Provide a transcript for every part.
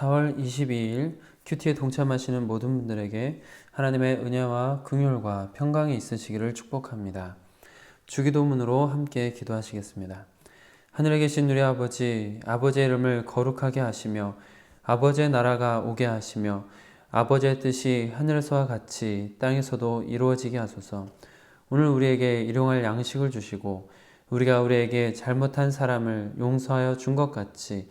4월 22일 큐티에 동참하시는 모든 분들에게 하나님의 은혜와 긍휼과 평강이 있으시기를 축복합니다. 주기도문으로 함께 기도하시겠습니다. 하늘에 계신 우리 아버지, 아버지의 이름을 거룩하게 하시며 아버지의 나라가 오게 하시며 아버지의 뜻이 하늘에서와 같이 땅에서도 이루어지게 하소서. 오늘 우리에게 일용할 양식을 주시고 우리가 우리에게 잘못한 사람을 용서하여 준 것 같이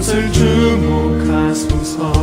이곳을 주목하소서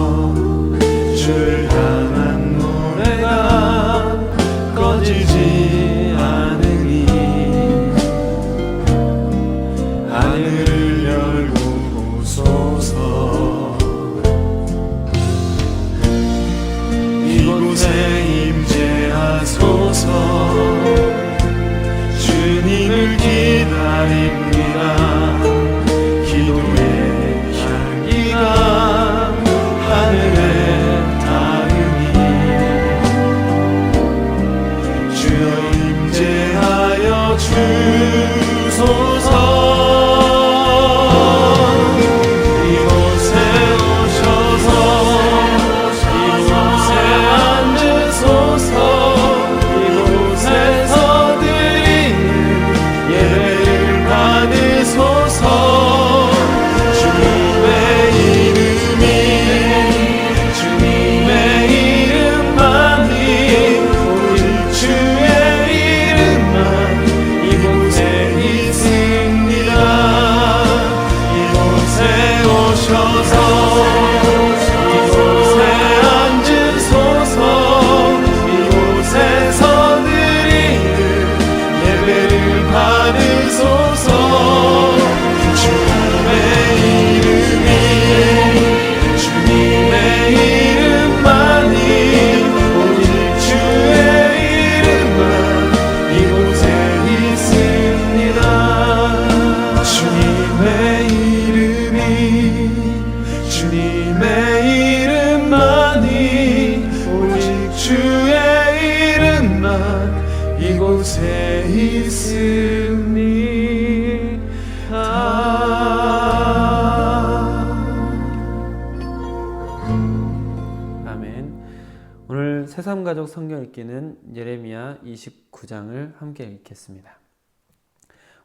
새삼가족 성경 읽기는 예레미야 29장을 함께 읽겠습니다.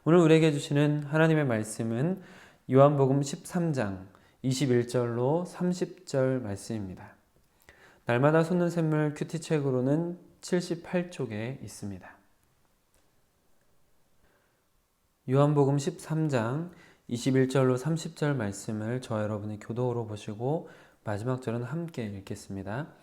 오늘 우리에게 주시는 하나님의 말씀은 요한복음 13장 21절로 30절 말씀입니다. 날마다 솟는 샘물 큐티 책으로는 78쪽에 있습니다. 요한복음 13장 21절로 30절 말씀을 저 여러분의 교도로 보시고 마지막 절은 함께 읽겠습니다.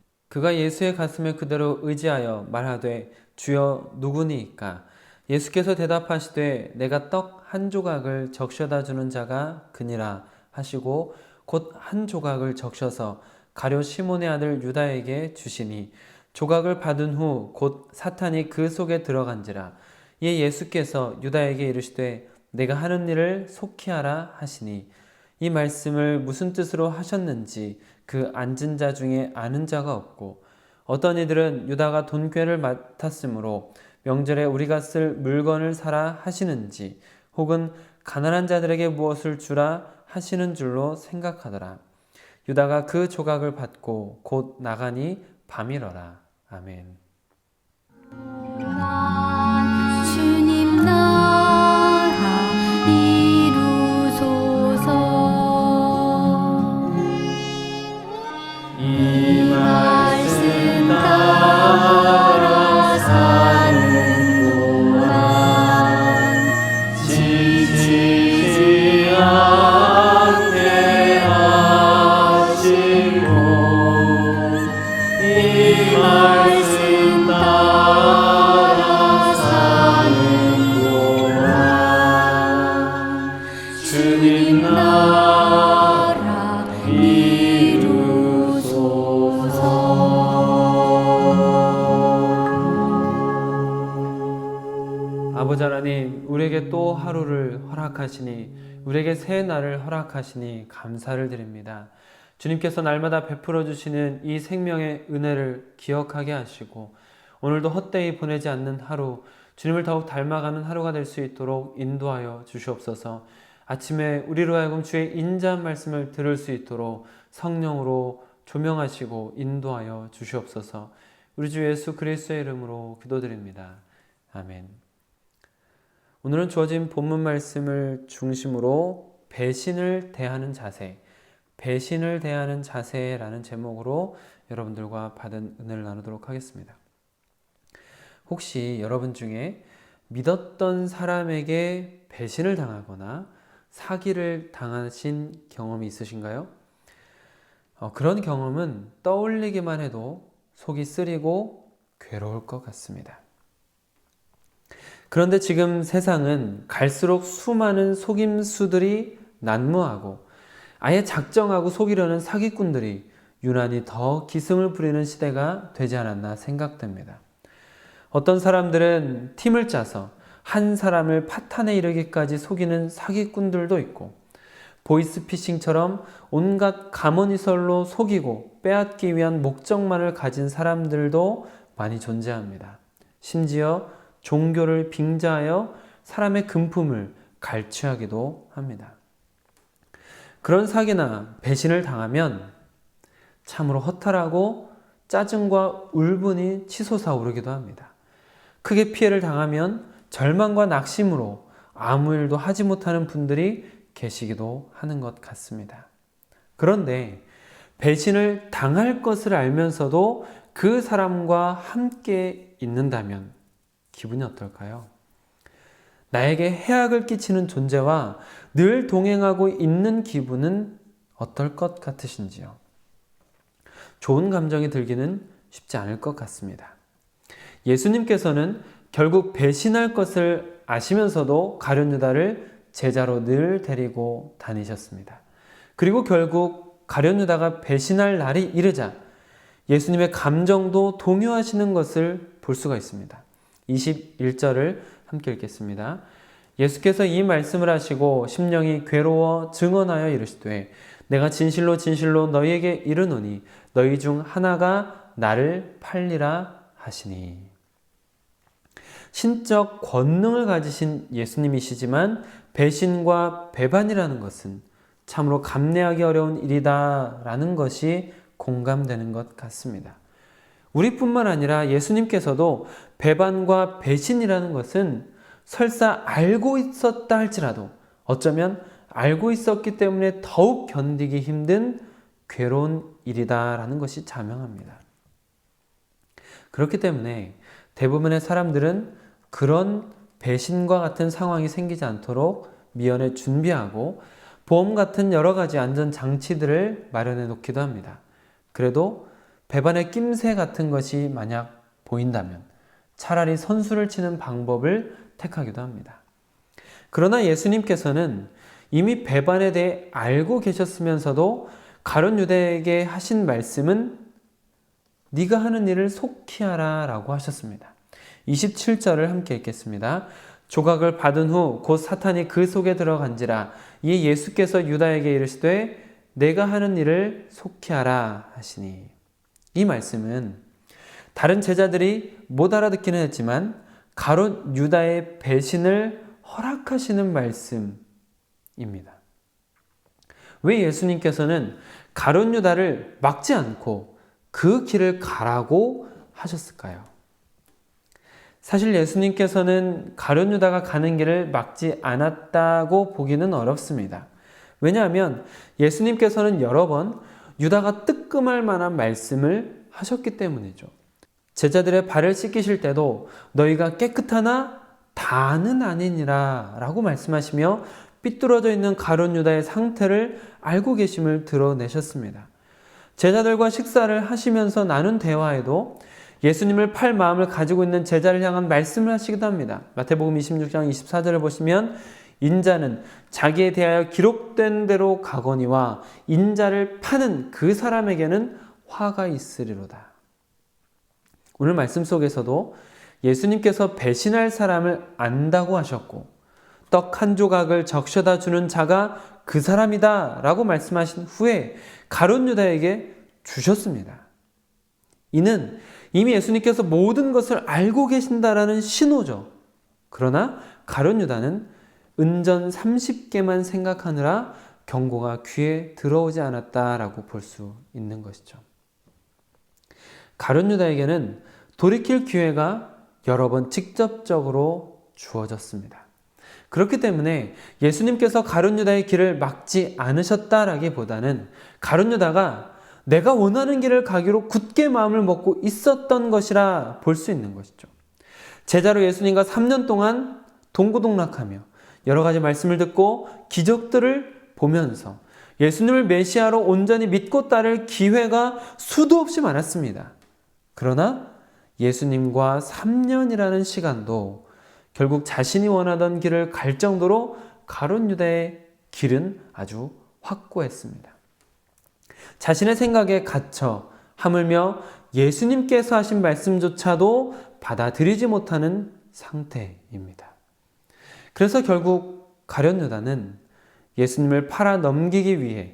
그가 예수의 가슴에 그대로 의지하여 말하되 주여 누구니이까? 예수께서 대답하시되 내가 떡 한 조각을 적셔다 주는 자가 그니라 하시고 곧 한 조각을 적셔서 가룟 시몬의 아들 유다에게 주시니 조각을 받은 후 곧 사탄이 그 속에 들어간지라. 이에 예수께서 유다에게 이르시되 내가 하는 일을 속히 하라 하시니 이 말씀을 무슨 뜻으로 하셨는지 그 앉은 자 중에 아는 자가 없고 어떤 이들은 유다가 돈꾀를 맡았으므로 명절에 우리가 쓸 물건을 사라 하시는지 혹은 가난한 자들에게 무엇을 주라 하시는 줄로 생각하더라. 유다가 그 조각을 받고 곧 나가니 밤이러라. 아멘. 허락하시니, 우리에게 새 날을 허락하시니 감사를 드립니다. 주님께서 날마다 베풀어 주시는 이 생명의 은혜를 기억하게 하시고, 오늘도 헛되이 보내지 않는 하루, 주님을 더욱 닮아가는 하루가 될 수 있도록 인도하여 주시옵소서. 아침에 우리로 하여금 주의 인자한 말씀을 들을 수 있도록 성령으로 조명하시고 인도하여 주시옵소서. 우리 주 예수 그리스도의 이름으로 기도드립니다. 아멘. 오늘은 주어진 본문 말씀을 중심으로 배신을 대하는 자세, 배신을 대하는 자세라는 제목으로 여러분들과 받은 은혜를 나누도록 하겠습니다. 혹시 여러분 중에 믿었던 사람에게 배신을 당하거나 사기를 당하신 경험이 있으신가요? 어, 그런 경험은 떠올리기만 해도 속이 쓰리고 괴로울 것 같습니다. 그런데 지금 세상은 갈수록 수많은 속임수들이 난무하고 아예 작정하고 속이려는 사기꾼들이 유난히 더 기승을 부리는 시대가 되지 않았나 생각됩니다. 어떤 사람들은 팀을 짜서 한 사람을 파탄에 이르기까지 속이는 사기꾼들도 있고 보이스피싱처럼 온갖 가모니설로 속이고 빼앗기 위한 목적만을 가진 사람들도 많이 존재합니다. 심지어 종교를 빙자하여 사람의 금품을 갈취하기도 합니다. 그런 사기나 배신을 당하면 참으로 허탈하고 짜증과 울분이 치솟아 오르기도 합니다. 크게 피해를 당하면 절망과 낙심으로 아무 일도 하지 못하는 분들이 계시기도 하는 것 같습니다. 그런데 배신을 당할 것을 알면서도 그 사람과 함께 있는다면 기분이 어떨까요? 나에게 해악을 끼치는 존재와 늘 동행하고 있는 기분은 어떨 것 같으신지요? 좋은 감정이 들기는 쉽지 않을 것 같습니다. 예수님께서는 결국 배신할 것을 아시면서도 가룟 유다를 제자로 늘 데리고 다니셨습니다. 그리고 결국 가룟 유다가 배신할 날이 이르자 예수님의 감정도 동요하시는 것을 볼 수가 있습니다. 21절을 함께 읽겠습니다. 예수께서 이 말씀을 하시고 심령이 괴로워 증언하여 이르시되 내가 진실로 진실로 너희에게 이르노니 너희 중 하나가 나를 팔리라 하시니 신적 권능을 가지신 예수님이시지만 배신과 배반이라는 것은 참으로 감내하기 어려운 일이다라는 것이 공감되는 것 같습니다. 우리뿐만 아니라 예수님께서도 배반과 배신이라는 것은 설사 알고 있었다 할지라도 어쩌면 알고 있었기 때문에 더욱 견디기 힘든 괴로운 일이다라는 것이 자명합니다. 그렇기 때문에 대부분의 사람들은 그런 배신과 같은 상황이 생기지 않도록 미연에 준비하고 보험 같은 여러 가지 안전 장치들을 마련해 놓기도 합니다. 그래도 배반의 낌새 같은 것이 만약 보인다면 차라리 선수를 치는 방법을 택하기도 합니다. 그러나 예수님께서는 이미 배반에 대해 알고 계셨으면서도 가론 유대에게 하신 말씀은 네가 하는 일을 속히 하라라고 하셨습니다. 27절을 함께 읽겠습니다. 조각을 받은 후 곧 사탄이 그 속에 들어간지라 이에 예수께서 유다에게 이르시되 내가 하는 일을 속히 하라 하시니 이 말씀은 다른 제자들이 못 알아듣기는 했지만 가롯 유다의 배신을 허락하시는 말씀입니다. 왜 예수님께서는 가롯 유다를 막지 않고 그 길을 가라고 하셨을까요? 사실 예수님께서는 가룟 유다가 가는 길을 막지 않았다고 보기는 어렵습니다. 왜냐하면 예수님께서는 여러 번 유다가 뜨끔할 만한 말씀을 하셨기 때문이죠. 제자들의 발을 씻기실 때도 너희가 깨끗하나 다는 아니니라 라고 말씀하시며 삐뚤어져 있는 가룟 유다의 상태를 알고 계심을 드러내셨습니다. 제자들과 식사를 하시면서 나눈 대화에도 예수님을 팔 마음을 가지고 있는 제자를 향한 말씀을 하시기도 합니다. 마태복음 26장 24절을 보시면 인자는 자기에 대하여 기록된 대로 가거니와 인자를 파는 그 사람에게는 화가 있으리로다. 오늘 말씀 속에서도 예수님께서 배신할 사람을 안다고 하셨고 떡 한 조각을 적셔다 주는 자가 그 사람이다 라고 말씀하신 후에 가론 유다에게 주셨습니다. 이는 이미 예수님께서 모든 것을 알고 계신다라는 신호죠. 그러나 가론 유다는 은전 30개만 생각하느라 경고가 귀에 들어오지 않았다라고 볼 수 있는 것이죠. 가론 유다에게는 돌이킬 기회가 여러 번 직접적으로 주어졌습니다. 그렇기 때문에 예수님께서 가룟 유다의 길을 막지 않으셨다라기보다는 가룟 유다가 내가 원하는 길을 가기로 굳게 마음을 먹고 있었던 것이라 볼 수 있는 것이죠. 제자로 예수님과 3년 동안 동고동락하며 여러 가지 말씀을 듣고 기적들을 보면서 예수님을 메시아로 온전히 믿고 따를 기회가 수도 없이 많았습니다. 그러나 예수님과 3년이라는 시간도 결국 자신이 원하던 길을 갈 정도로 가론 유다의 길은 아주 확고했습니다. 자신의 생각에 갇혀 하물며 예수님께서 하신 말씀조차도 받아들이지 못하는 상태입니다. 그래서 결국 가련 유다는 예수님을 팔아 넘기기 위해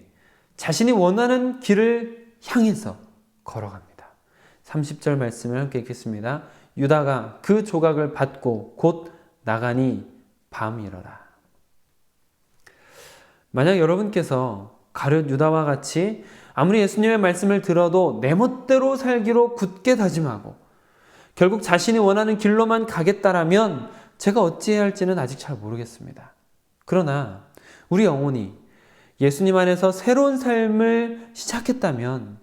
자신이 원하는 길을 향해서 걸어갑니다. 30절 말씀을 함께 읽겠습니다. 유다가 그 조각을 받고 곧 나가니 밤이러라. 만약 여러분께서 가룟 유다와 같이 아무리 예수님의 말씀을 들어도 내 멋대로 살기로 굳게 다짐하고 결국 자신이 원하는 길로만 가겠다라면 제가 어찌해야 할지는 아직 잘 모르겠습니다. 그러나 우리 영혼이 예수님 안에서 새로운 삶을 시작했다면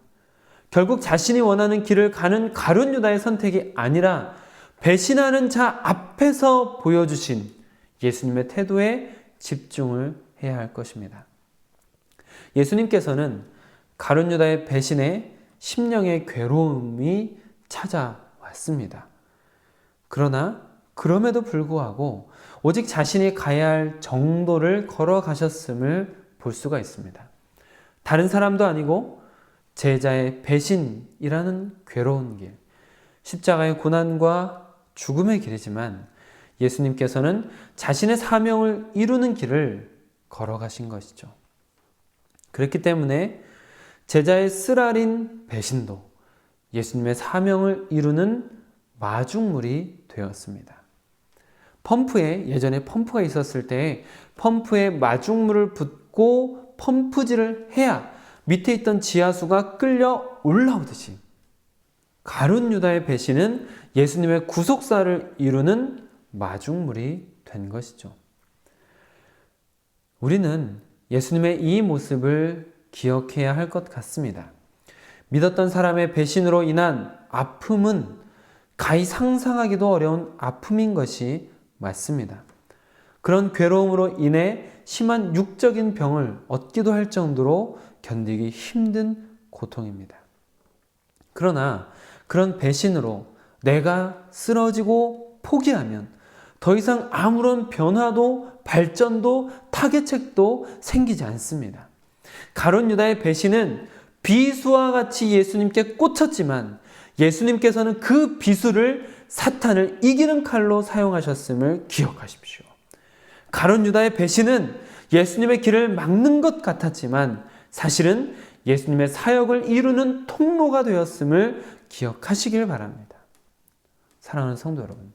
결국 자신이 원하는 길을 가는 가룟 유다의 선택이 아니라 배신하는 자 앞에서 보여주신 예수님의 태도에 집중을 해야 할 것입니다. 예수님께서는 가룟 유다의 배신에 심령의 괴로움이 찾아왔습니다. 그러나 그럼에도 불구하고 오직 자신이 가야 할 정도를 걸어가셨음을 볼 수가 있습니다. 다른 사람도 아니고 제자의 배신이라는 괴로운 길, 십자가의 고난과 죽음의 길이지만 예수님께서는 자신의 사명을 이루는 길을 걸어가신 것이죠. 그렇기 때문에 제자의 쓰라린 배신도 예수님의 사명을 이루는 마중물이 되었습니다. 펌프에 예전에 펌프가 있었을 때 펌프에 마중물을 붓고 꼭 펌프질을 해야 밑에 있던 지하수가 끌려 올라오듯이 가룟 유다의 배신은 예수님의 구속사를 이루는 마중물이 된 것이죠. 우리는 예수님의 이 모습을 기억해야 할 것 같습니다. 믿었던 사람의 배신으로 인한 아픔은 가히 상상하기도 어려운 아픔인 것이 맞습니다. 그런 괴로움으로 인해 심한 육적인 병을 얻기도 할 정도로 견디기 힘든 고통입니다. 그러나 그런 배신으로 내가 쓰러지고 포기하면 더 이상 아무런 변화도 발전도 타개책도 생기지 않습니다. 가론 유다의 배신은 비수와 같이 예수님께 꽂혔지만 예수님께서는 그 비수를 사탄을 이기는 칼로 사용하셨음을 기억하십시오. 가론 유다의 배신은 예수님의 길을 막는 것 같았지만 사실은 예수님의 사역을 이루는 통로가 되었음을 기억하시길 바랍니다. 사랑하는 성도 여러분.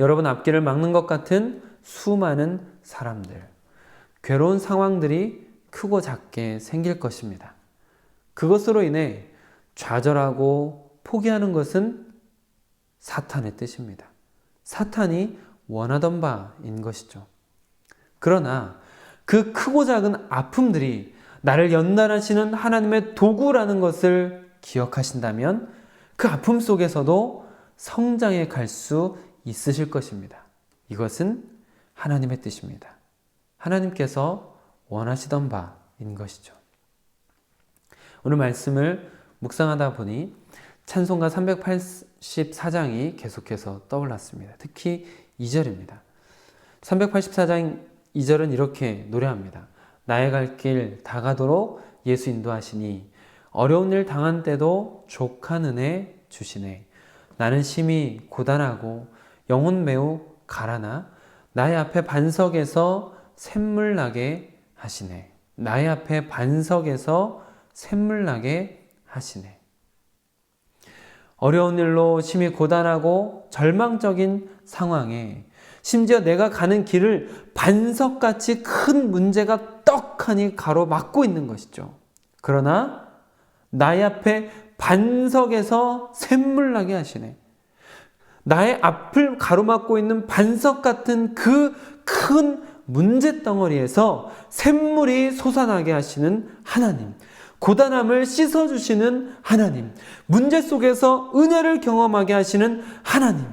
여러분 앞길을 막는 것 같은 수많은 사람들, 괴로운 상황들이 크고 작게 생길 것입니다. 그것으로 인해 좌절하고 포기하는 것은 사탄의 뜻입니다. 사탄이 원하던 바인 것이죠. 그러나 그 크고 작은 아픔들이 나를 연단하시는 하나님의 도구라는 것을 기억하신다면 그 아픔 속에서도 성장해 갈 수 있으실 것입니다. 이것은 하나님의 뜻입니다. 하나님께서 원하시던 바인 것이죠. 오늘 말씀을 묵상하다 보니 찬송가 384장이 계속해서 떠올랐습니다. 특히 2절입니다. 384장 2절은 이렇게 노래합니다. 나의 갈 길 다가도록 예수 인도하시니 어려운 일 당한 때도 족한 은혜 주시네. 나는 심히 고단하고 영혼 매우 가라나 나의 앞에 반석에서 샘물 나게 하시네. 나의 앞에 반석에서 샘물 나게 하시네. 어려운 일로 심히 고단하고 절망적인 상황에 심지어 내가 가는 길을 반석같이 큰 문제가 떡하니 가로막고 있는 것이죠. 그러나 나의 앞에 반석에서 샘물 나게 하시네. 나의 앞을 가로막고 있는 반석 같은 그 큰 문제 덩어리에서 샘물이 솟아나게 하시는 하나님. 고단함을 씻어주시는 하나님. 문제 속에서 은혜를 경험하게 하시는 하나님.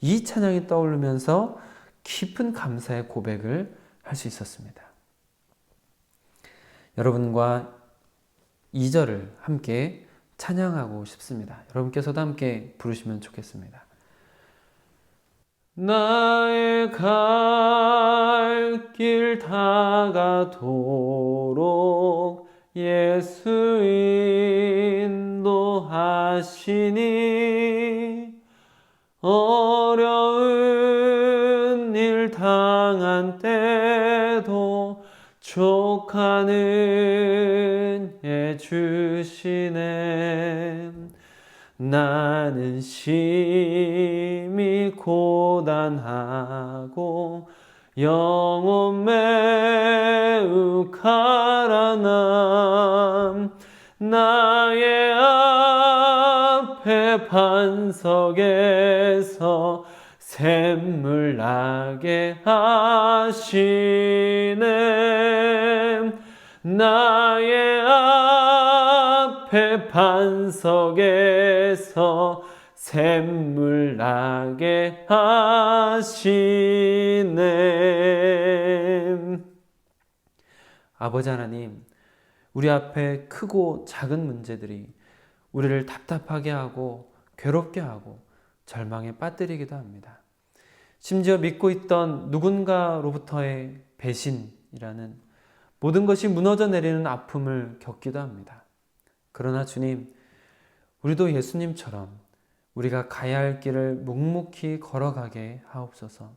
이 찬양이 떠오르면서 깊은 감사의 고백을 할 수 있었습니다. 여러분과 2절을 함께 찬양하고 싶습니다. 여러분께서도 함께 부르시면 좋겠습니다. 나의 갈 길 다가도록 예수 인도하시니 어려운 일 당한 때도 족한 은혜 주시네 나는 심히 고단하고 영혼 매우 가라남. 나의 앞에 반석에서 샘물 나게 하시네. 나의 반석에서 샘물 나게 하시네 아버지 하나님 우리 앞에 크고 작은 문제들이 우리를 답답하게 하고 괴롭게 하고 절망에 빠뜨리기도 합니다. 심지어 믿고 있던 누군가로부터의 배신이라는 모든 것이 무너져 내리는 아픔을 겪기도 합니다. 그러나 주님, 우리도 예수님처럼 우리가 가야 할 길을 묵묵히 걸어가게 하옵소서.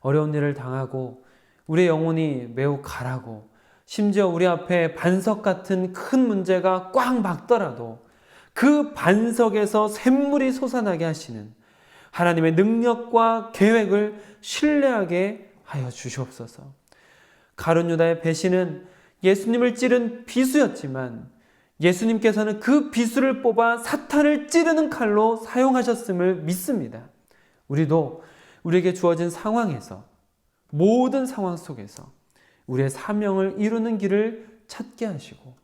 어려운 일을 당하고 우리의 영혼이 매우 가라고 심지어 우리 앞에 반석 같은 큰 문제가 꽉 막더라도 그 반석에서 샘물이 솟아나게 하시는 하나님의 능력과 계획을 신뢰하게 하여 주시옵소서. 가룟 유다의 배신은 예수님을 찌른 비수였지만 예수님께서는 그 비수를 뽑아 사탄을 찌르는 칼로 사용하셨음을 믿습니다. 우리도 우리에게 주어진 상황에서 모든 상황 속에서 우리의 사명을 이루는 길을 찾게 하시고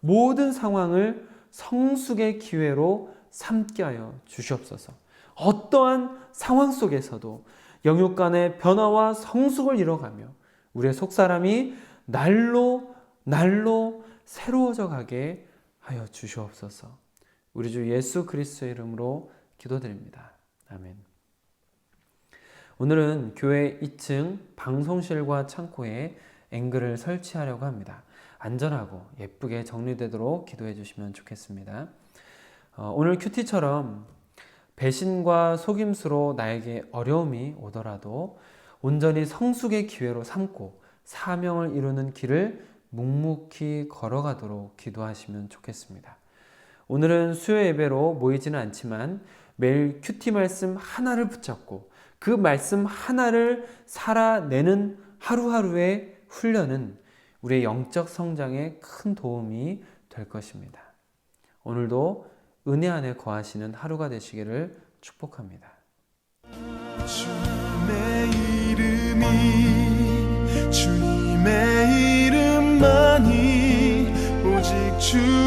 모든 상황을 성숙의 기회로 삼게 하여 주시옵소서. 어떠한 상황 속에서도 영육 간의 변화와 성숙을 이뤄가며 우리의 속사람이 날로 날로 새로워져 가게 하여 주시옵소서. 우리 주 예수 그리스도의 이름으로 기도드립니다. 아멘. 오늘은 교회 2층 방송실과 창고에 앵글을 설치하려고 합니다. 안전하고 예쁘게 정리되도록 기도해 주시면 좋겠습니다. 어, 오늘 큐티처럼 배신과 속임수로 나에게 어려움이 오더라도 온전히 성숙의 기회로 삼고 사명을 이루는 길을 묵묵히 걸어가도록 기도하시면 좋겠습니다. 오늘은 수요 예배로 모이지는 않지만 매일 큐티 말씀 하나를 붙잡고 그 말씀 하나를 살아내는 하루하루의 훈련은 우리의 영적 성장에 큰 도움이 될 것입니다. 오늘도 은혜 안에 거하시는 하루가 되시기를 축복합니다. 주님의 이름이 주님의 오